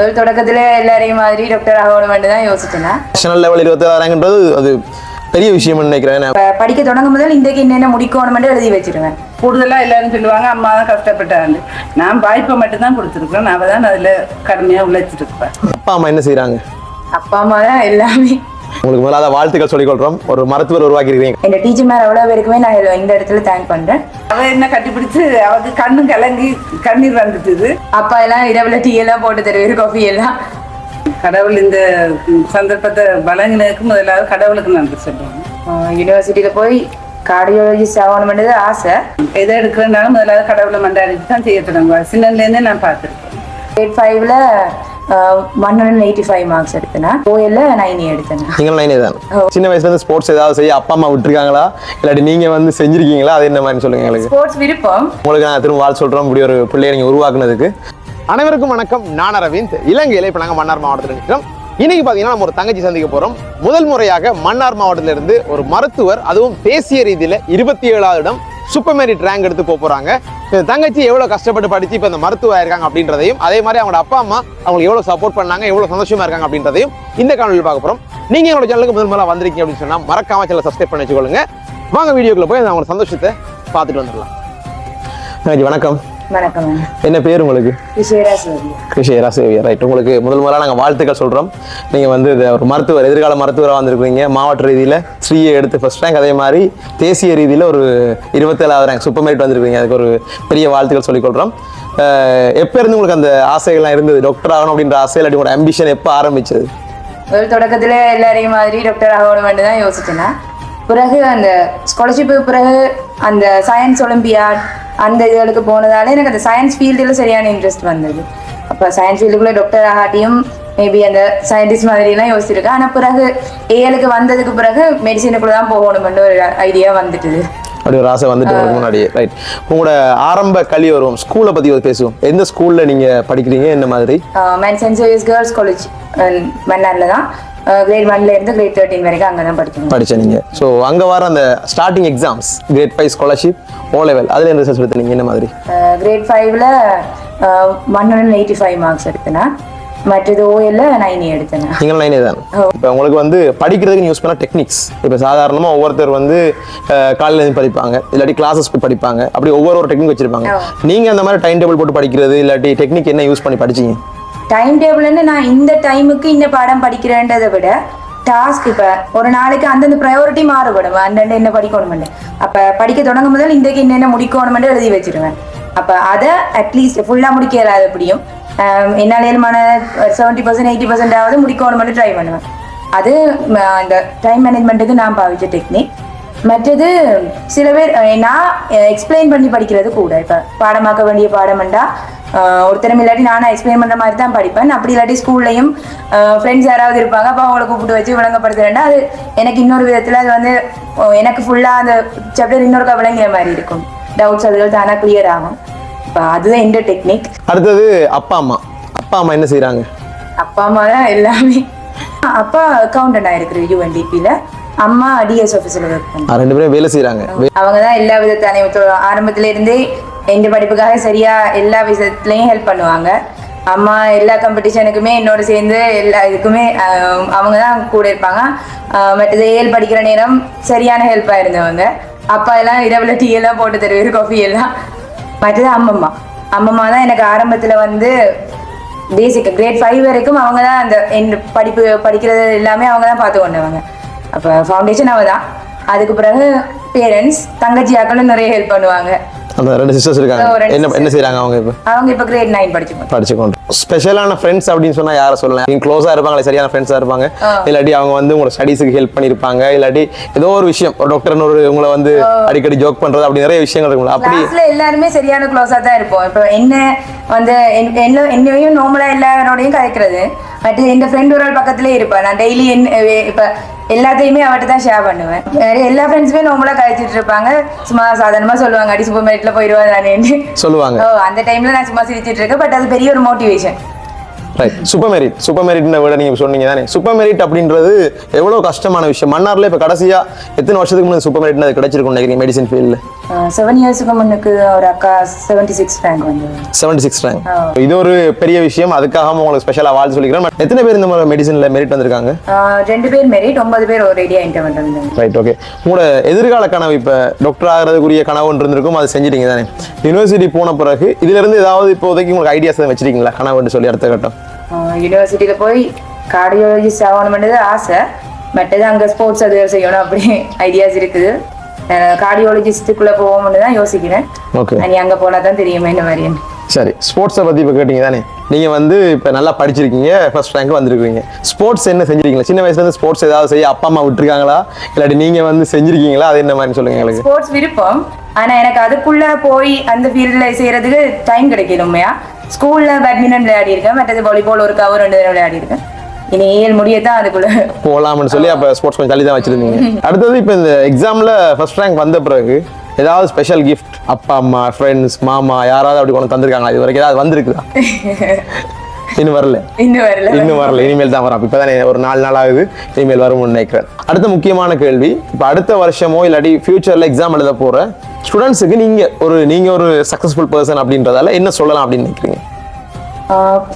ஒரு தொடக்கத்துல எல்லாரையும் மாதிரி டாக்டர் ஆகணும் தான் யோசிச்சேன் நேஷனல் லெவல் இருபத்தாறாங்கன்றது அது பெரிய விஷயம் நினைக்கிறேன் படிக்க தொடங்கும் முதல் இன்றைக்கு என்னென்ன முடிக்கணும்னு எழுதி வச்சிருவேன் கூடுதலா எல்லாரும் சொல்லுவாங்க அம்மா தான் கஷ்டப்பட்டாங்க நான் வாய்ப்பை மட்டும்தான் கொடுத்துருக்கேன் நான் தான் அதுல கடுமையா உழைச்சிட்டு இருப்பேன் அப்பா அம்மா என்ன செய்றாங்க அப்பா அம்மா தான் எல்லாமே உங்களுக்கு முதல்ல வாழ்த்துக்கள் சொல்லிக் கொள்றோம் ஒரு மருத்துவர் உருவாக்கியிருக்கீங்க என் டீச்சர் மேல அவ்வளோ பேருக்குமே நான் இந்த இடத்துல தேங்க் பண்றேன். அவ என்ன கட்டிப்பிடிச்சு அவருக்கு கண்ணும் கலங்கி கண்ணீர் வந்துட்டுது. அப்பா எல்லாம் இரவுல டீ எல்லாம் போட்டு தருவாரு காஃபி எல்லாம். கடவுள் இந்த சந்தர்ப்பத்தை வழங்கினதுக்கு முதலாவது கடவுளுக்கு நன்றி சொல்றேன் யூனிவர்சிட்டியில போய் கார்டியாலஜிஸ்ட் ஆகணும்ன்றது ஆசை. எதை எடுக்கிறனாலும் முதலாவது கடவுளை மண்டாடிட்டு தான் செய்ய தொடங்குவா சின்னதுலேருந்தே நான் பார்த்துருக்கேன். எயிட் ஃபைவ்ல one hundred eighty five marks எடுத்தேன்? ஓஎல்ல நைன் எடுத்தேன்? நீங்கள் நைனே தான். சின்ன வயசுல இருந்து ஸ்போர்ட்ஸ் ஏதாவது செய்ய அப்பா அம்மா விட்டுருக்காங்களா? இல்லாட்டி நீங்க வந்து செஞ்சிருக்கீங்களா? அது என்ன மாதிரி சொல்லுங்க எங்களுக்கு. ஸ்போர்ட்ஸ் விருப்பம். உங்களுக்கு நான் திரும்ப வாழ் சொல்றோம். இப்படி ஒரு பிள்ளையை உருவாக்குனதுக்கு. அனைவருக்கும் வணக்கம். நான் அரவிந்த். இலங்கையில இப்ப நாங்க மன்னார் மாவட்டத்தில் இருக்கிறோம். இன்னைக்கு பாத்தீங்கன்னா நம்ம ஒரு தங்கச்சி சந்திக்க போறோம். முதல் முறையாக மன்னார் மாவட்டத்தில இருந்து ஒரு மருத்துவர் அதுவும் தேசிய ரீதியில இருபத்தி ஏழாவது இடம் சூப்பர் மெரிட் ரேங்க் எடுத்து போக தங்கச்சி எவ்வளோ கஷ்டப்பட்டு படித்து இப்போ இந்த மருத்துவ ஆயிருக்காங்க அப்படின்றதையும் அதே மாதிரி அவங்களோட அப்பா அம்மா அவங்களுக்கு எவ்வளோ சப்போர்ட் பண்ணாங்க எவ்வளோ சந்தோஷமா இருக்காங்க அப்படின்றதையும் இந்த காணொலியில் பார்க்க போகிறோம் நீங்கள் எங்களோட சேனலுக்கு முதல் முதலாக வந்திருக்கீங்க அப்படின்னு சொன்னால் மறக்காம சேனல் சப்ஸ்கிரைப் பண்ணி வச்சுக்கொள்ளுங்க வாங்க வீடியோக்குள்ளே போய் அந்த அவங்களோட சந்தோஷத்தை பார்த்துட்டு வந்துடலாம். தங்கச்சி வணக்கம். வணக்கம் என்ன பேர் உங்களுக்கு? கிருஷியரா சேவியர் ரைட் உங்களுக்கு முதல் முதலாக நாங்கள் வாழ்த்துக்கள் சொல்கிறோம் நீங்கள் வந்து ஒரு மருத்துவர் எதிர்கால மருத்துவராக வந்திருக்கீங்க. மாவட்ட ரீதியில் ஸ்ரீயை எடுத்து ஃபர்ஸ்ட் ரேங்க் அதே மாதிரி தேசிய ரீதியில் ஒரு இருபத்தேழாவது ரேங்க் சூப்பர் மெரிட் வந்திருக்கீங்க. அதுக்கு ஒரு பெரிய வாழ்த்துக்கள் சொல்லிக்கொள்கிறோம் எப்போ இருந்து உங்களுக்கு அந்த ஆசைகள்லாம் இருந்தது? டாக்டர் ஆகணும் அப்படின்ற ஆசை இல்லாட்டி உங்களோட அம்பிஷன் எப்போ ஆரம்பிச்சது? ஒரு தொடக்கத்துல எல்லாரையும் மாதிரி டாக்டர் ஆகணும் தான் யோசிச்சேன். பிறகு அந்த ஸ்காலர்ஷிப்பு பிறகு அந்த சயின்ஸ் ஒலிம்பியாட் அந்த இதுகளுக்கு போனதால எனக்கு அந்த சயின்ஸ் ஃபீல்டில் சரியான இன்ட்ரெஸ்ட் வந்தது. அப்போ சயின்ஸ் ஃபீல்டுக்குள்ளே டாக்டர் ஆகாட்டியும் மேபி அந்த சயின்டிஸ்ட் மாதிரிலாம் யோசிச்சிருக்கேன். ஆனால் பிறகு ஏஎலுக்கு வந்ததுக்கு பிறகு மெடிசனுக்குள்ளே தான் போகணும்னு ஒரு ஐடியா வந்துட்டுது. அப்படி ஒரு ஆசை வந்துட்டு முன்னாடியே. ரைட் உங்களோட ஆரம்ப கல்வி வருவோம் ஸ்கூலை பற்றி பேசுவோம். எந்த ஸ்கூலில் நீங்கள் படிக்கிறீங்க? என்ன மாதிரி? மேன் சென்ட் சேவியர்ஸ் கேர்ள்ஸ் காலேஜ் மன்னாரில் தான். கிரேட் ஒன்ல இருந்து கிரேட் தேர்ட்டின் வரைக்கும் அங்கே தான் படிக்கணும் படிச்ச நீங்கள் ஸோ அங்கே வர அந்த starting exams grade five scholarship O level அதில் என்ன ரிசல்ட் எடுத்தீங்க? என்ன மாதிரி? கிரேட் ஃபைவ்ல one hundred eighty five marks எடுத்தேன் மற்றது ஓஎல்ல நைன் எடுத்தேன். நீங்கள் நைனே தான். இப்போ உங்களுக்கு வந்து படிக்கிறதுக்கு யூஸ் பண்ண டெக்னிக்ஸ் இப்போ சாதாரணமாக ஒவ்வொருத்தர் வந்து காலையில் இருந்து படிப்பாங்க இல்லாட்டி கிளாஸஸ் போய் படிப்பாங்க அப்படி ஒவ்வொரு ஒரு டெக்னிக் வச்சிருப்பாங்க. நீங்கள் அந்த மாதிரி டைம் டேபிள் போட்டு படிக்கிறது இல்லாட்டி டெக்னிக் என்ன யூஸ் பண்ணி படிச்சீங்க? டைம் டேபிள்னு நான் இந்த டைமுக்கு இந்த பாடம் படிக்கிறேன்றதை விட டாஸ்க் இப்போ ஒரு நாளைக்கு அந்தந்த ப்ரையாரிட்டி மாறுபடும். அந்தந்த என்ன படிக்கணுமெண்டு அப்போ படிக்க தொடங்கும் முதல் இன்றைக்கு என்னென்ன முடிக்கணுமெண்டு எழுதி வச்சிருவேன். அப்போ அதை அட்லீஸ்ட் ஃபுல்லாக முடிக்க இயலாது எப்படியும் ஆம், செவன்ட்டி பர்சன்ட் எயிட்டி பர்சன்ட் ஆகுது மட்டும் ட்ரை பண்ணுவேன். அது அந்த டைம் மேனேஜ்மெண்ட்டுக்கு நான் பாவிச்ச டெக்னிக் மற்றது சில பேர் நான் எக்ஸ்பிளைன் பண்ணி படிக்கிறது கூட. இப்போ பாடமாக்க வேண்டிய பாடம்ண்டா ஒருத்தரும் இல்லாட்டி நானும் எக்ஸ்பிளைன் பண்ணுற மாதிரி தான் படிப்பேன். அப்படி இல்லாட்டி ஸ்கூல்லையும் ஃப்ரெண்ட்ஸ் யாராவது இருப்பாங்க அப்போ அவங்கள கூப்பிட்டு வச்சு விளங்கப்படுத்துறேன்டா அது எனக்கு இன்னொரு விதத்தில் அது வந்து எனக்கு ஃபுல்லாக அந்த சாப்டர் இன்னொரு விளங்குற மாதிரி இருக்கும். டவுட்ஸ் அதுகள் தானாக கிளியர் ஆகும். அதுதான் எந்த டெக்னிக் அடுத்தது அப்பா அம்மா. அப்பா அம்மா என்ன செய்கிறாங்க அப்பா அம்மா தான் எல்லாமே. அப்பா அக்கௌண்டன்ட் ஆயிருக்குது யூஎன்டிபியில் அம்மா டிஎஸ் ஆஃபீஸில் ஒர்க் பண்ணுறேன் ரெண்டு பேரும் வேலை செய்கிறாங்க அவங்க தான் எல்லா விதத்தாலையும் தொ- ஆரம்பத்துல இருந்தே எந்த படிப்புக்காக சரியா எல்லா விஷயத்துலையும் ஹெல்ப் பண்ணுவாங்க. அம்மா எல்லா காம்படிஷனுக்குமே என்னோட சேர்ந்து எல்லா இதுக்குமே அவங்க தான் கூட இருப்பாங்க. மற்றது ஏழு படிக்கிற நேரம் சரியான ஹெல்ப்பாக இருந்தவங்க. அப்பா எல்லாம் இரவுல டீ எல்லாம் போட்டு தருவார் காஃபி எல்லாம். மற்றது அம்மம்மா. அம்மம்மா தான் எனக்கு ஆரம்பத்தில் வந்து பேசிக் கிரேட் ஃபைவ் வரைக்கும் அவங்க தான் அந்த என் படிப்பு படிக்கிறது எல்லாமே அவங்க தான் பார்த்து கொண்டவங்க. அப்போ ஃபவுண்டேஷன் அவள் தான் அதுக்கு பிறகு பேரண்ட்ஸ் தங்கச்சி ஆக்களும் நிறைய ஹெல்ப் பண்ணுவாங்க. அந்த ரெண்டு சிஸ்டர்ஸ் இருக்காங்க. என்ன என்ன. செய்கிறாங்க அவங்க இப்போ? அவங்க இப்போ கிரேட் நைன் படிச்சுக்கணும் படிச்சுக்கொண்டு ஸ்பெஷலான ஃப்ரெண்ட்ஸ் அப்படின்னு சொன்னா யாரை சொல்லலாம்? நீங்க க்ளோஸா இருப்பாங்களே சரியான ஃப்ரெண்ட்ஸா இருப்பாங்க. இல்லாட்டி அவங்க வந்து உங்களோட ஸ்டடீஸுக்கு ஹெல்ப் பண்ணிருப்பாங்க இல்லாட்டி ஏதோ ஒரு விஷயம் ஒரு டாக்டர்னு ஒரு உங்களை வந்து அடிக்கடி ஜோக் பண்றது அப்படி நிறைய விஷயங்கள் இருக்கும்ல. அப்படி எல்லாருமே சரியான க்ளோஸாக தான் இருப்போம். இப்போ என்ன வந்து என்- என்ன என்னையும் நார்மலாக எல்லாரோடையும் கதைக்கிறது. பட் என் ஃப்ரெண்ட் ஒரு ஆள் பக்கத்துலேயே இருப்பேன் நான் டெய்லி என்ன இப்போ எல்லாத்தையுமே அவட்ட தான் ஷேர் பண்ணுவேன். எல்லா ஃப்ரெண்ட்ஸுமே நார்மலாக கதைச்சிட்டு இருப்பாங்க. சும்மா சாதாரணமாக சொல்லுவாங்க. அடி சூப்பர் மார்க்கெட்டில் போயிடுவா தானேன்னு. சொல்லுவாங்க. அந்த டைம்ல நான் சும்மா சிரிச்சிட்டு இருக்கேன் பட் அது பெரிய ஒரு motivation right super merit super மெரிட்னு விட நீங்க சொன்னீங்க தானே. சூப்பர் மெரிட் அப்படின்றது எவ்வளவு கஷ்டமான விஷயம். மன்னார்ல இப்ப கடைசியா எத்தனை வருஷத்துக்கு முன்னாடி சூப்பர் மெரிட் அது கிடைச்சிருக்கும் நினைக்கிறீங்க மெடிசன் ஃபீல்டில் செவன் இயர்ஸுக்கு முன்னுக்கு ஒரு அக்கா செவன்டி சிக்ஸ் ரேங்க் வந்தது. Seventy six rank. இது ஒரு பெரிய விஷயம். அதுக்காக உங்களுக்கு ஸ்பெஷலாக வாழ்த்து சொல்லிக்கிறேன் எத்தனை பேர் இந்த மாதிரி மெடிசனில் மெரிட் வந்திருக்காங்க? ரெண்டு பேர் மெரிட் ஒன்பது பேர் ஒரு ரெடியாக இன்டர் வந்தாங்க ரைட் ஓகே உங்களோட எதிர்கால கனவு இப்போ டாக்டர் ஆகிறதுக்குரிய கனவு ஒன்று இருந்திருக்கும். அது செஞ்சிட்டீங்க தானே. யூனிவர்சிட்டி போன பிறகு இதுல இருந்து ஏதாவது இப்போதைக்கு உங்களுக்கு ஐடியாஸ் வச்சிருக்கீங்களா? கனவுன்னு சொல்லி அடுத்த கட்டம். யூனிவர்சிட்டியில் போய் கார்டியாலஜிஸ்ட் ஆகணும்ன்றது ஆசை மற்றது அங்கே ஸ்போர்ட்ஸ் அது செய்யணும் அப்படி ஐடியாஸ் இருக்குது கார்டியாலஜிஸ்ட்டுக்குள்ளே போவோம்னு தான் யோசிக்கிறேன் ஓகே நீ அங்கே போனால் தான் தெரியுமே இந்த மாதிரி சரி ஸ்போர்ட்ஸை பற்றி இப்போ கேட்டீங்க தானே நீங்கள் வந்து இப்போ நல்லா படிச்சிருக்கீங்க ஃபர்ஸ்ட் ரேங்க் வந்திருக்கீங்க ஸ்போர்ட்ஸ் என்ன செஞ்சிருக்கீங்களா சின்ன வயசுலேருந்து ஸ்போர்ட்ஸ் ஏதாவது செய்ய அப்பா அம்மா விட்டுருக்காங்களா இல்லாட்டி நீங்கள் வந்து செஞ்சிருக்கீங்களா அது என்ன மாதிரி சொல்லுங்க எங்களுக்கு ஸ்போர்ட்ஸ் விருப்பம் ஆனா எனக்கு அதுக்குள்ள போய் அந்த ஃபீல்டில் செய்யறதுக்கு டைம் கிடைக்கல உண்மையா? ஸ்கூல்ல பேட்மிண்டன் விளையாடி இருக்கேன் மற்றது வாலிபால் ஒரு கவர் ரெண்டு தடவை விளையாடி இருக்கேன் இனி ஏழு முடியத்தான் அதுக்குள்ள. போகலாம்னு சொல்லி அப்போ ஸ்போர்ட்ஸ் கொஞ்சம் தள்ளி தான் வச்சிருந்தீங்க. அடுத்தது இப்போ இந்த எக்ஸாமில் ஃபர்ஸ்ட் ரேங்க் வந்த பிறகு ஏதாவது ஸ்பெஷல் கிஃப்ட் அப்பா அம்மா ஃப்ரெண்ட்ஸ் மாமா யாராவது அப்படி கொண்டு தந்திருக்காங்களா? இது வரைக்கும் ஏதாவது வந்திருக்குதா? இன்னும் வரல. இன்னும் வரல. இன்னும் வரல. இனிமேல் தான் வரும். இப்போதானே ஒரு நாலு நாள் ஆகுது. இனிமேல் வரும்னு நினைக்கிறேன். அடுத்த முக்கியமான கேள்வி இப்போ அடுத்த வருஷமோ இல்லாட்டி ஃபியூச்சரில் எக்ஸாம் எழுத போகிற ஸ்டூடெண்ட்ஸுக்கு நீங்கள் ஒரு நீங்கள் ஒரு சக்ஸஸ்ஃபுல் பர்சன் அப்படின்றதால என்ன சொல்லலாம் அப்படின்னு நினைக்கிறீங்க?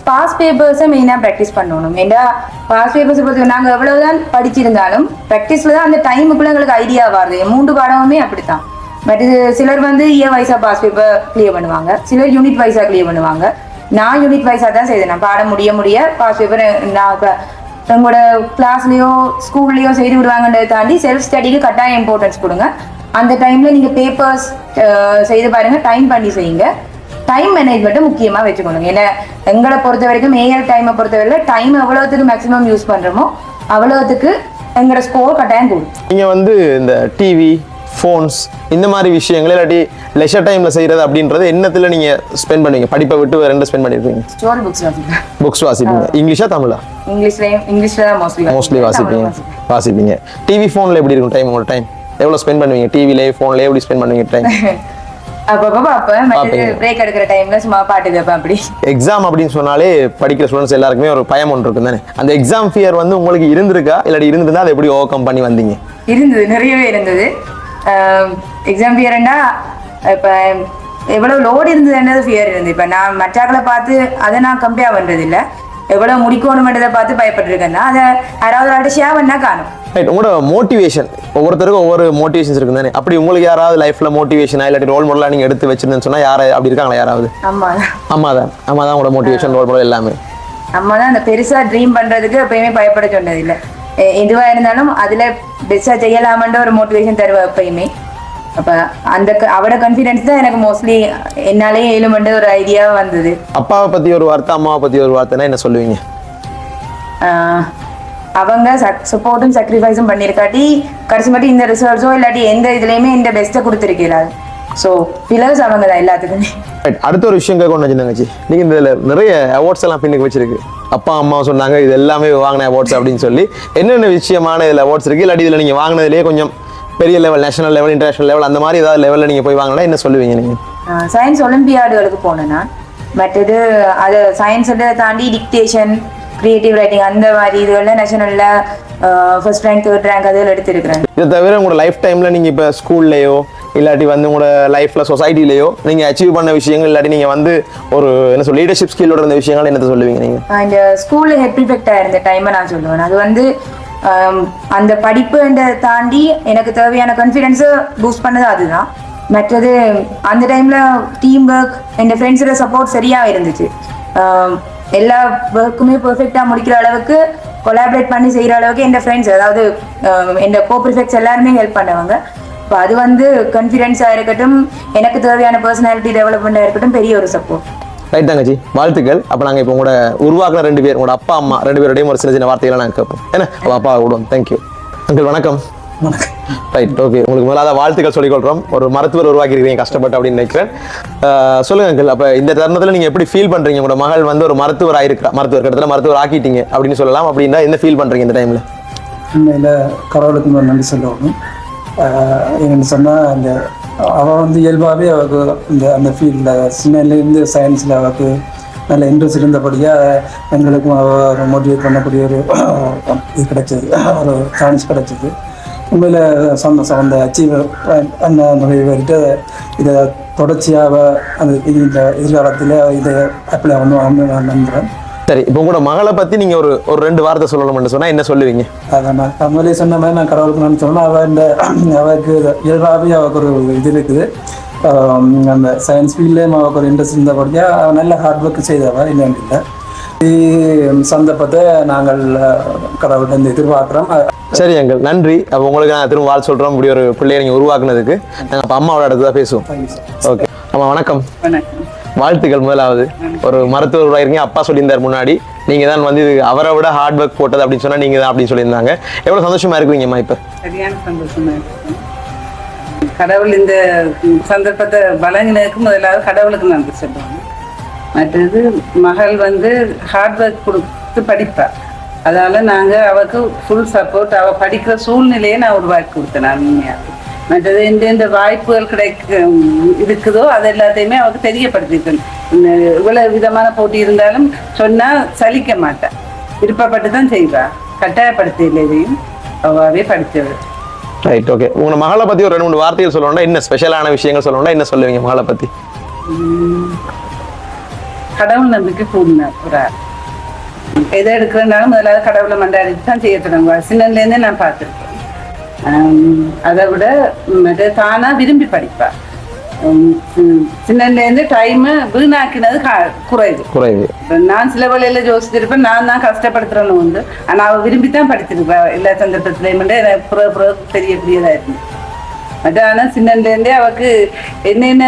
பாஸ் பேப்பர்ஸை மெயினாக ப்ராக்டிஸ் பண்ணணும். ஏன்னா பாஸ் பேப்பர்ஸை பொறுத்த நாங்கள் எவ்வளவுதான் படிச்சிருந்தாலும் ப்ராக்டிஸில் தான் அந்த டைமுக்குள்ள எங்களுக்கு ஐடியா வருது. மூன்று பாடமுமே அப்படித்தான். பட் இது சிலர் வந்து இயர் வைஸாக பாஸ் பேப்பர் கிளியர் பண்ணுவாங்க. சிலர் யூனிட் வைஸாக கிளியர் பண்ணுவாங்க. நான் யூனிட் வைஸாக தான் செய்தேன். நான் பாடம் முடிய முடிய பாஸ் பேப்பர் நான் இப்போ உங்களோட கிளாஸ்லேயோ ஸ்கூல்லையோ செய்து விடுவாங்கன்றதை தாண்டி செல்ஃப் ஸ்டடிக்கு கட்டாயம் இம்பார்ட்டன்ஸ் கொடுங்க. அந்த டைமில் நீங்கள் பேப்பர்ஸ் செய்து பாருங்க டைம் பண்ணி செய்யுங்க. டைம் மேனேஜ்மெண்ட்டை முக்கியமாக வச்சுக்கணும். ஏன்னா எங்களை பொறுத்த வரைக்கும் ஏஎல் டைமை பொறுத்த வரைக்கும் டைம் எவ்வளோத்துக்கு மேக்ஸிமம் யூஸ் பண்ணுறோமோ அவ்வளோத்துக்கு எங்களோட ஸ்கோர் கட்டாயம் கூடும். நீங்கள் வந்து இந்த டிவி ஃபோன்ஸ் இந்த மாதிரி விஷயங்கள் இல்லாட்டி லெஷர் டைமில் செய்கிறது அப்படின்றது என்னத்தில் நீங்கள் ஸ்பெண்ட் பண்ணுவீங்க? படிப்பை விட்டு ரெண்டு ஸ்பெண்ட் பண்ணியிருப்பீங்க ஸ்டோரி புக்ஸ் வாசிப்பேன். புக்ஸ் வாசிப்பீங்க. இங்கிலீஷா தமிழா? இங்கிலீஷ்லேயும் இங்கிலீஷில் தான் மோஸ்ட்லி மோஸ்ட்லி வாசிப்பீங்க. வாசிப்பீங்க. டிவி ஃபோனில் எப்படி இருக்கும் டைம் உங்களோட டைம் எவ்வளோ ஸ்பெண்ட் பண்ணுவீங்க? டிவிலே ஃபோன்லேயே எப்படி ஸ்பெண்ட் பண்ணுவீங்க? டைம் அப்பப்போ பார்ப்பேன். பிரேக் எடுக்கிற டைமில் சும்மா பாட்டு கேட்பேன் அப்படி. எக்ஸாம் அப்படின்னு சொன்னாலே படிக்கிற ஸ்டூடெண்ட்ஸ் எல்லாருக்குமே ஒரு பயம் ஒன்று இருக்கும் தானே? அந்த எக்ஸாம் ஃபியர் வந்து உங்களுக்கு இருந்திருக்கா? இல்லாட்டி இருந்திருந்தா அதை எப்படி ஓவர் கம் பண்ணி வந்தீங்க? இருந்தது நிறையவே இருந்தது. எக்ஸாம் ஃபியர்னா இப்போ எவ்வளோ லோடு இருந்ததுன்றது ஃபியர் இருந்தது. இப்போ நான் மற்றாக்களை பார்த்து அதை நான் கம்பேர் பண்ணுறது இல்லை எவ்வளோ முடிக்கணுமென்றதை பார்த்து பயப்பட்டிருக்கேன்னா அதை யாராவது ஆள்கிட்ட ஷேர் பண்ணால் காணும். ரைட் உங்களோட மோட்டிவேஷன் ஒவ்வொருத்தருக்கும் ஒவ்வொரு மோட்டிவேஷன்ஸ் இருக்கு தானே. அப்படி உங்களுக்கு யாராவது லைஃப்ல மோட்டிவேஷனா இல்லாட்டி ரோல் மாடலாக நீங்கள் எடுத்து வச்சிருந்தேன்னு சொன்னா யாரை அப்படி இருக்காங்களா யாராவது? அம்மா அம்மா தான். அம்மா தான் உங்களோட மோட்டிவேஷன் ரோல் மாடல் எல்லாமே. அம்மா தான் அந்த பெருசாக ட்ரீம் பண்ணுறதுக்கு எப்பயுமே பயப்பட சொன்னதில்லை. எதுவாக இருந்தாலும் அதில் பெஸ்ட்டாக செய்யலாமன்ற ஒரு மோட்டிவேஷன் தருவா எப்பயுமே. அப்போ அந்த அவட கான்ஃபிடென்ஸ் தான் எனக்கு மோஸ்ட்லி என்னாலேயே ஏழுமன்ற ஒரு ஐடியா வந்தது. அப்பாவை பத்தி ஒரு வார்த்தை அம்மாவை பத்தி ஒரு வார்த்தைனா என்ன சொல்லுவீங்க? அவங்க சப்போர்ட்டும் சாக்ரிஃபைஸும் பண்ணியிருக்காட்டி கடைசி மட்டும் இந்த ரிசல்ட்ஸோ இல்லாட்டி எந்த இதுலேயுமே இந்த பெஸ்ட்டை கொடுத்துருக்கீங்களா ஸோ பிலர்ஸ் அவங்க தான் எல்லாத்துக்குமே. அடுத்த ஒரு விஷயம் கேட்க ஒன்று தங்கச்சி. நீங்க இதுல நிறைய அவார்ட்ஸ் எல்லாம் பின்னுக்கு வச்சிருக்கு. அப்பா அம்மா சொன்னாங்க இது எல்லாமே வாங்கின அவார்ட்ஸ் அப்படின்னு சொல்லி. என்னென்ன விஷயமான இதுல அவார்ட்ஸ் இருக்கு? இல்லாட்டி இதுல நீங்க வாங்கினதுலேயே கொஞ்சம் பெரிய level national level international level அந்த மாதிரி ஏதாவது லெவலில் நீங்க போய் வாங்கினா என்ன சொல்லுவீங்க நீங்க? சயின்ஸ் ஒலிம்பியாடுகளுக்கு போனேன் நான். மற்றது அது சயின்ஸ் தாண்டி டிக்டேஷன் கிரியேட்டிவ் ரைட்டிங் அந்த மாதிரி இதுகளில் நேஷனலில் ஃபர்ஸ்ட் ரேங்க் தேர்ட் ரேங்க் அதில் எடுத்திருக்கிறேன். இதை தவிர உங்களோட லைஃப் டைம்ல நீங்க இப்போ ஸ்கூல்லையோ இல்லாட்டி வந்து உங்களோட லைஃப்ல சொசைட்டிலேயோ நீங்க அச்சீவ் பண்ண விஷயங்கள் இல்லாட்டி நீங்க வந்து ஒரு என்ன சொல்ல லீடர்ஷிப் ஸ்கில்லோட இருந்த விஷயங்கள் என்னத்தை சொல்லுவீங்க நீங்க? நான் இந்த ஸ்கூலில் ஹெட் ப்ரிஃபெக்டாக இருந்த டைமை நான் சொல்லுவேன். அது வந்து அந்த படிப்புன்றதை தாண்டி எனக்கு தேவையான கான்ஃபிடென்ஸை பூஸ்ட் பண்ணது அதுதான். மற்றது அந்த டைமில் டீம் ஒர்க் என் ஃப்ரெண்ட்ஸோட சப்போர்ட் சரியாக இருந்துச்சு. எல்லா ஒர்க்குமே பெர்ஃபெக்டாக முடிக்கிற அளவுக்கு கொலாபரேட் பண்ணி செய்கிற அளவுக்கு என் ஃப்ரெண்ட்ஸ் அதாவது என் கோ ப்ரிஃபெக்ட்ஸ் எல்லாருமே ஹெல்ப் பண்ணவங்க. இப்போ அது வந்து கான்ஃபிடென்ஸாக இருக்கட்டும் எனக்கு தேவையான பர்சனாலிட்டி டெவலப்மெண்ட்டாக இருக்கட்டும் பெரிய ஒரு சப்போர்ட் ரைட் தங்கச்சி. வாழ்த்துக்கள். அப்போ நாங்கள் இப்போ உங்களோட உருவாக்குன ரெண்டு பேர் உங்களோட அப்பா அம்மா ரெண்டு பேருடையும் ஒரு சின்ன சின்ன வார்த்தைகளை நாங்கள் கேட்போம். என்ன? அப்போ அப்பா விடுவோம். தேங்க்யூ அங்கிள் வணக்கம். ரைட் ஓகே உங்களுக்கு முதலாவது வாழ்த்துக்கள் சொல்லிக்கொள்கிறோம் ஒரு மருத்துவர் உருவாக்கியிருக்கீங்க கஷ்டப்பட்டு அப்படின்னு நினைக்கிறேன். சொல்லுங்க அங்கிள் அப்போ இந்த தருணத்தில் நீங்கள் எப்படி ஃபீல் பண்ணுறீங்க உங்களோட மகள் வந்து ஒரு மருத்துவர் ஆயிருக்கா மருத்துவர் கிட்டத்தில் மருத்துவர் ஆக்கிட்டீங்க அப்படின்னு சொல்லலாம். அப்படின்னா என்ன ஃபீல் பண்ணுறீங்க இந்த டைமில் உண்மையில் கடவுளுக்கு நன்றி சொல்லணும். என்னென்னு சொன்னால் அந்த அவள் வந்து இயல்பாகவே அவளுக்கு இந்த அந்த ஃபீல்டில் சின்னலேருந்து சயின்ஸில் அவளுக்கு நல்ல இன்ட்ரெஸ்ட் இருந்தபடியாக எங்களுக்கும் அவள் மோட்டிவேட் பண்ணக்கூடிய ஒரு இது கிடைச்சது. ஒரு சான்ஸ் கிடைச்சது. உண்மையில் சந்தோஷம். அந்த அச்சீவர் அண்ணன் நிறைவேறிட்டு இதை தொடர்ச்சியாக அந்த இது இந்த எதிர்காலத்தில் இதை அப்ளை பண்ணுவாங்கன்னு நான் நம்புகிறேன் சரி இப்போ உங்களோட மகளை பத்தி நீங்க ஒரு ஒரு ரெண்டு வார்த்தை சொல்லணும்னு சொன்னா என்ன சொல்லுவீங்க? அதான் முதலே சொன்ன மாதிரி நான் கடவுளுக்கு நான் சொன்னேன் அவள் இந்த அவளுக்கு இயல்பாகவே அவளுக்கு ஒரு இது இருக்குது. அந்த சயின்ஸ் ஃபீல்ட்லேயும் அவளுக்கு ஒரு இன்ட்ரெஸ்ட் இருந்தபடியாக அவள் நல்ல ஹார்ட் ஒர்க் செய்தவள் இல்லைன்னு சந்தர்ப்பத்தை நாங்கள் கடவுள்கிட்ட எதிர்பார்க்குறோம். சரி எங்கள் நன்றி. அப்போ உங்களுக்கு நான் திரும்ப வாழ் சொல்றோம் இப்படி ஒரு பிள்ளையை நீங்க உருவாக்குனதுக்கு. நாங்கள் அப்போ அம்மாவோட இடத்துல பேசுவோம். ஓகே ஆமா வணக்கம். வணக்கம். வாழ்த்துக்கள் முதலாவது. ஒரு மருத்துவர் உருவாயிருக்கீங்க அப்பா சொல்லியிருந்தார் முன்னாடி. நீங்கள் தான் வந்து இது அவரை விட ஹார்ட் ஒர்க் போட்டது அப்படின்னு சொன்னால் நீங்கள் தான் அப்படின்னு சொல்லியிருந்தாங்க. எவ்வளோ சந்தோஷமா இருக்குவீங்கம்மா இப்போ? சரியான சந்தோஷமாக கடவுள் இந்த சந்தர்ப்பத்தை வழங்கினதுக்கு முதலாவது கடவுளுக்கு நன்றி சொல்லுவாங்க. மற்றது மகள் வந்து ஹார்ட் ஒர்க் கொடுத்து படிப்பா. அதனால் நாங்கள் அவளுக்கு ஃபுல் சப்போர்ட் அவள் படிக்கிற சூழ்நிலையை நான் உருவாக்கி கொடுத்தேன் நான் உண்மையாக மற்றது எந்தெந்த வாய்ப்புகள் கிடைக்க இருக்குதோ அது எல்லாத்தையுமே அவருக்கு தெரியப்படுத்திருக்கேன் இந்த இவ்வளவு விதமான போட்டி இருந்தாலும் சொன்னா சலிக்க மாட்டேன் விருப்பப்பட்டு தான் செய்வா. கட்டாயப்படுத்த எதையும் அவாவே படித்தவர் ரைட் ஓகே உங்க மகளை பத்தி ஒரு ரெண்டு மூணு வார்த்தைகள் சொல்லணும்னா என்ன ஸ்பெஷலான விஷயங்கள் சொல்லணும்னா என்ன சொல்லுவீங்க மகளை பத்தி? கடவுள் நம்பிக்கை கூடின ஒரு எதை எடுக்கிறனாலும் முதலாவது கடவுளை மண்டாடிட்டு தான் செய்ய தொடங்குவார் சின்னதுலேருந்தே நான் பார்த்துருக்கேன். அதை விட மற்ற தானா விரும்பி படிப்பா. சின்னதுலேருந்து டைமை வீணாக்கினது கா- குறைவு. குறைவு. நான் சில வேலையில யோசிச்சிருப்பேன் நான் தான் கஷ்டப்படுத்துறேன்னு உண்டு. ஆனா அவ விரும்பி தான் படிச்சிருப்பா எல்லா சந்தர்ப்பத்திலையும் எனக்கு புற புற தெரியக்கூடியதா இருந்து. அதான சின்னன்லேருந்தே அவக்கு என்னென்ன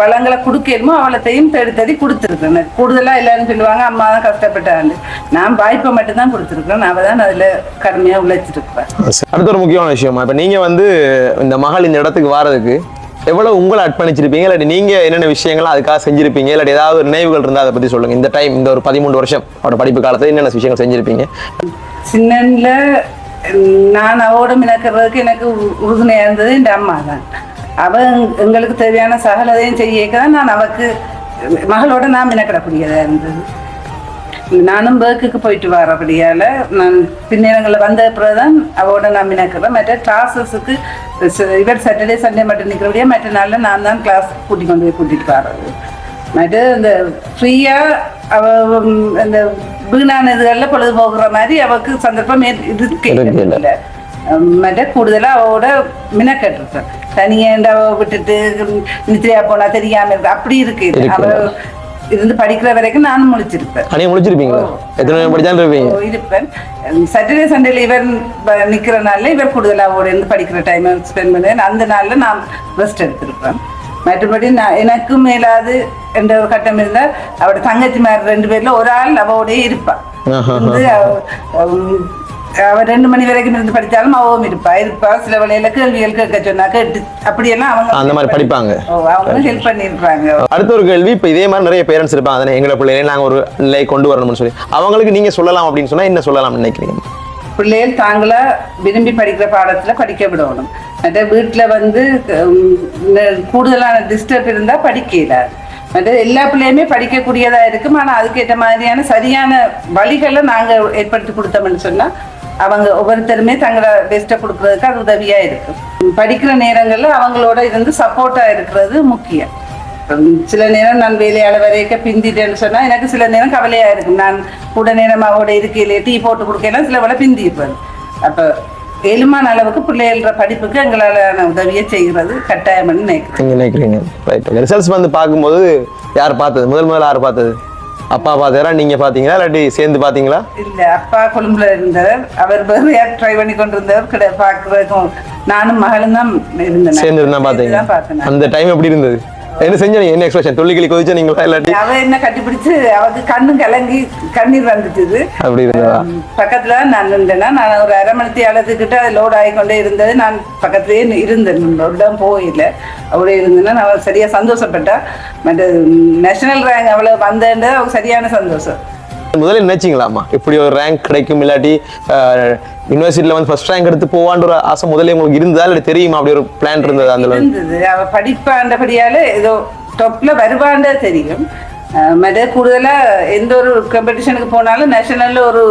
வளங்களை கொடுக்கணுமோ அவளத்தையும் தேடி தேடி கொடுத்துருக்கேன். கூடுதலா எல்லாரும் சொல்லுவாங்க அம்மா தான் கஷ்டப்பட்டாண்டு நான் வாய்ப்பை மட்டும்தான் கொடுத்துருக்கேன் அவ தான் அதுல கடுமையா உழைச்சிருப்பேன். அடுத்த ஒரு முக்கியமான விஷயமா இப்போ நீங்க வந்து இந்த மகள் இந்த இடத்துக்கு வாரதுக்கு எவ்வளவு உங்களை அர்ப்பணிச்சிருப்பீங்க? இல்லாட்டி நீங்க என்னென்ன விஷயங்கள் அதுக்காக செஞ்சிருப்பீங்க? இல்லாட்டி ஏதாவது நினைவுகள் இருந்தால் அதை பத்தி சொல்லுங்க. இந்த டைம் இந்த ஒரு பதிமூன்று வருஷம் அவரோட படிப்பு காலத்துல என்னென்ன விஷயங்கள் செஞ்சிருப்பீங்க? சின்னன்ல நான் அவரோட மினக்கிறதுக்கு எனக்கு உ- இருந்தது என் அம்மா தான். அவள் எங்களுக்கு தேவையான சகலதையும் செய்யக்க தான் நான் அவக்கு மகளோட நான் மினக்கிடக்கூடியதாக இருந்தது. நானும் பேர்க்குக்கு போயிட்டு வரபடியால் நான் பின்னணிகளில் வந்த பிறகுதான் அவரோட நான் மினக்கிறேன் மற்ற கிளாஸஸுக்கு இவர் சாட்டர்டே சண்டே மட்டும் நிற்கிறபடியா மற்ற நாளில் நான் தான் கிளாஸ் கூட்டி கொண்டு போய் கூட்டிகிட்டு வர்றது மற்ற இந்த ஃப்ரீயாக அவ இந்த வீணான இதுகளில் பொழுது போகிற மாதிரி அவக்கு சந்தர்ப்பம் இருக்கு. மற்ற கூடுதலா அவவோட மினக்கட்டிருக்கேன் அவ விட்டுட்டு உம், நித்ரையா போனா தெரியாம இருக்கு. அப்படி இருக்கு இது. அவ இருந்து படிக்கிற வரைக்கும் நானும் முடிச்சிருப்பேன் முடிச்சிருப்பீங்களா எத்தனை மணி படிச்சாலும் இருப்பீங்க? இருப்பேன். சாட்டர்டே சண்டேல இவர் நிக்கிற நாள்ல இவர் கூடுதலா அவரோட இருந்து படிக்கிற டைம் ஸ்பெண்ட் பண்ணுவேன். அந்த நாள்ல நான் ரெஸ்ட் எடுத்திருப்பேன். மற்றபடி நான் எனக்கு மேலாது என்ற ஒரு கட்டம் இருந்தா அவரோட தங்கச்சி மாதிரி ரெண்டு பேர்ல ஒரு ஆள் அவவோடய இருப்பா. ஆஹா. வந்து அவ- ரெண்டு மணி வரைக்கும் இருந்து படித்தாலும் அவவும் இருப்பா. இருப்பா. சில வேலையில கேள்விகள் கேட்க சொன்னா கேட்டு அப்படியெல்லாம் அவங்க அந்த மாதிரி படிப்பாங்க. ஓ, அவங்களும் ஹெல்ப் பண்ணியிருப்பாங்க. அடுத்த ஒரு கேள்வி இப்போ இதே மாதிரி நிறைய பேரண்ட்ஸ் இருப்பாங்க. தானே எங்களை பிள்ளைகளை நாங்கள் ஒரு நிலை கொண்டு வரணும்னு சொல்லி. அவங்களுக்கு நீங்க சொல்லலாம் அப்படின்னு சொன்னா என்ன சொல்லலாம்னு நினைக்கிறீங்க? பிள்ளைகள் தாங்களா விரும்பி படிக்கிற பாடத்துல படிக்க விடணும். மற்ற வீட்டில் வந்து கூடுதலான டிஸ்டர்ப் இருந்தால் படிக்கல. மற்ற எல்லா பிள்ளையுமே படிக்கக்கூடியதாக இருக்கும். ஆனால் அதுக்கேற்ற மாதிரியான சரியான வழிகளை நாங்கள் ஏற்படுத்தி கொடுத்தோம்னு சொன்னால் அவங்க ஒவ்வொருத்தருமே தங்களை பெஸ்ட்டை கொடுக்கறதுக்கு அது உதவியாக இருக்கும். படிக்கிற நேரங்களில் அவங்களோட இருந்து சப்போர்ட்டாக இருக்கிறது முக்கியம். சில நேரம் நான் வேலையாள வரைக்க பிந்திட்டேன்னு சொன்னா எனக்கு சில நேரம் கவலையா இருக்கும். நான் கூட நேரம் அவட இருக்கையிலே டீ போட்டு கொடுக்கலாம் சில வேலை பிந்தி இருப்பேன் அப்ப எலுமான அளவுக்கு பிள்ளைகள படிப்புக்கு எங்களால உதவியை செய்கிறது கட்டாயம்னு நீங்க நினைக்கிறீங்க. ரைட் ரிசல்ட்ஸ் வந்து பார்க்கும்போது யார் பார்த்தது? முதல் முதல்ல யார் பார்த்தது? அப்பா பார்த்தாரா? நீங்க பார்த்தீங்களா? இல்லாட்டி சேர்ந்து பார்த்தீங்களா? இல்ல அப்பா கொழும்புல இருந்தவர் அவர் வேறையா ட்ரை பண்ணி கொண்டிருந்தவர் கிட்ட பாக்குறதுக்கும் நானும் மகளும் தான் இருந்தேன் சேர்ந்து தான் நான். அந்த டைம் எப்படி இருந்தது? என்ன செஞ்சீங்க என்ன எக்ஸ்பிரஷன் துள்ளிக்கிளி கொதிச்சா நீங்களா இல்லாட்டி? அவ என்ன கட்டிப்பிடிச்சு அவருக்கு கண்ணும் கலங்கி கண்ணீர் வந்துட்டுது. அப்படி இருந்ததா? பக்கத்துல நான் நின்றேன்னா நான் ஒரு அரை மணி அளவுக்கிட்ட அது லோட் ஆகிக்கொண்டே இருந்தது. நான் பக்கத்துலேயே இருந்தேன். இடம் போயில அவளே இருந்தேன்னா நான் சரியா சந்தோஷப்பட்டா. மற்ற நேஷனல் ரேங்க் அவ்வளவு வந்தேன்றது அவருக்கு சரியான சந்தோஷம். முதல்ல நினைச்சிங்களாமா இப்படி ஒரு ரேங்க் கிடைக்கும் இல்லாட்டி யூனிவர்சிட்டியில் வந்து ஃபர்ஸ்ட் ரேங்க் எடுத்து போவான்ற ஒரு ஆசை முதல்ல உங்களுக்கு இருந்ததா இல்லை தெரியுமா? அப்படி ஒரு பிளான் இருந்தது அதுல இருந்தது. அவ படிப்பாண்டபடியால ஏதோ டொப்ல வருவாண்டே தெரியும். மற்ற கூடுதலா எந்த ஒரு காம்படிஷனுக்கு போனாலும் நேஷனல்ல ஒரு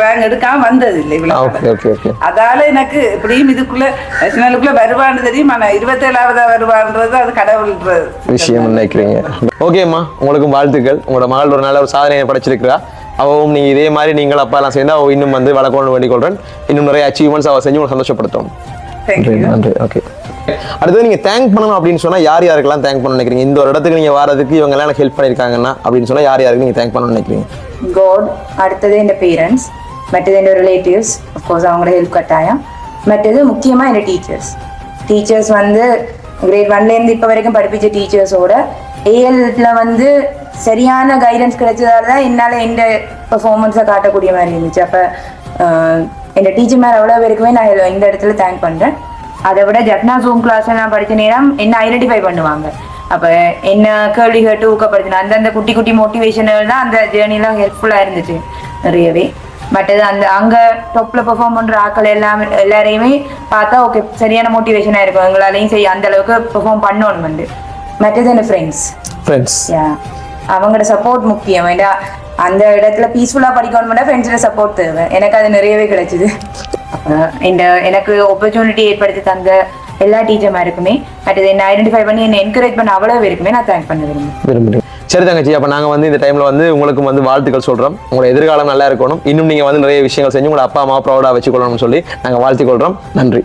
ரேங்க் எடுக்காம வந்தது இல்லை இவ்வளவு ஓகே ஓகே ஓகே அதால எனக்கு எப்படியும் இதுக்குள்ள நேஷனலுக்குள்ள வருவான்னு தெரியும். ஆனா இருபத்தேழாவதா வருவான்றது அது கடவுள்ன்றது விஷயம் நினைக்கிறீங்க. ஓகேம்மா உங்களுக்கும் வாழ்த்துக்கள். உங்களோட மகள் ஒரு நல்ல ஒரு சாதனையை படைச்சிருக்கிறா. அவவும் நீங்க இதே மாதிரி நீங்கள் அப்பா எல்லாம் சேர்ந்து அவ இன்னும் வந்து வளர்க்கணும்னு வேண்டிக் கொள்றேன். இன்னும் நிறைய அச்சீவ்மெண்ட்ஸ் அவ செஞ்சு உங்களுக்கு சந்தோஷப்படுத்தும். நன்றி ஓகே அடுத்தது நீங்க தேங்க் பண்ணணும் அப்படின்னு சொன்னா யார் யாருக்கெல்லாம் தேங்க் பண்ண நினைக்கிறீங்க? இந்த ஒரு இடத்துக்கு நீங்க வரதுக்கு இவங்க எல்லாம் எனக்கு ஹெல்ப் பண்ணிருக்காங்கன்னா அப்படின்னு சொன்னா யார் யாருக்கு நீங்க தேங்க் பண்ணணும்னு நினைக்கிறீங்க? காட் அடுத்தது என் பேரண்ட்ஸ் மற்றது என் ரிலேட்டிவ்ஸ் அஃப்கோர்ஸ் அவங்களோட ஹெல்ப் கட்டாயம். மற்றது முக்கியமாக என் டீச்சர்ஸ் டீச்சர்ஸ் வந்து கிரேட் ஒன்லேருந்து இப்போ வரைக்கும் படிப்பிச்ச டீச்சர்ஸோட ஏஎல்ல வந்து சரியான கைடன்ஸ் கிடைச்சதால தான் என்னால் எந்த பெர்ஃபார்மன்ஸை காட்டக்கூடிய மாதிரி இருந்துச்சு. அப்போ என் டீச்சர் மேலே எவ்வளோ பேருக்குமே நான் இந்த இடத்துல தேங்க் பண்ணுறேன் அதை விட ஜப்னா ஜூம் கிளாஸ் நான் படித்த நேரம் என்ன ஐடென்டிஃபை பண்ணுவாங்க? அப்போ என்ன கேள்வி கேட்டு ஊக்கப்படுத்தின அந்தந்த குட்டி குட்டி மோட்டிவேஷனல் தான் அந்த ஜேர்னிலாம் ஹெல்ப்ஃபுல்லாக இருந்துச்சு நிறையவே. மற்றது அந்த அங்கே டாப்பில் பெர்ஃபார்ம் பண்ணுற ஆட்கள் எல்லாமே எல்லாரையுமே பார்த்தா ஓகே சரியான மோட்டிவேஷனாக இருக்கும். எங்களாலையும் செய்ய அந்த அளவுக்கு பெர்ஃபார்ம் பண்ணணும் வந்து. மற்றது என்ன ஃப்ரெண்ட்ஸ் ஃப்ரெண்ட்ஸ் அவங்களோட சப்போர்ட் முக்கியம். ஏன்னா அந்த இடத்துல பீஸ்ஃபுல்லாக படிக்கணும்னா ஃப்ரெண்ட்ஸோட சப்போர்ட் தேவை. எனக்கு அது நிறையவே கிடைச்சிது. இந்த எனக்கு ஆப்பர்ச்சுனிட்டி ஏற்படுத்தி தந்த எல்லா டீச்சர்மாருக்குமே இதை என்ன ஐடென்டிஃபை பண்ணி என்ன என்கரேஜ் பண்ண அவ்வளோ பேருக்குமே நான் தேங்க் பண்ண விரும்புகிறேன் விரும்புகிறேன் சரி தங்கச்சி அப்போ நாங்க வந்து இந்த டைம்ல வந்து உங்களுக்கும் வந்து வாழ்த்துக்கள் சொல்றோம். உங்களோட எதிர்காலம் நல்லா இருக்கணும். இன்னும் நீங்க வந்து நிறைய விஷயங்கள் செஞ்சு உங்களோட அப்பா அம்மா ப்ரௌடாக வச்சுக்கொள்ளணும்னு சொல்லி நாங்கள் வாழ்த்துக்கொள்கிறோம் நன்றி.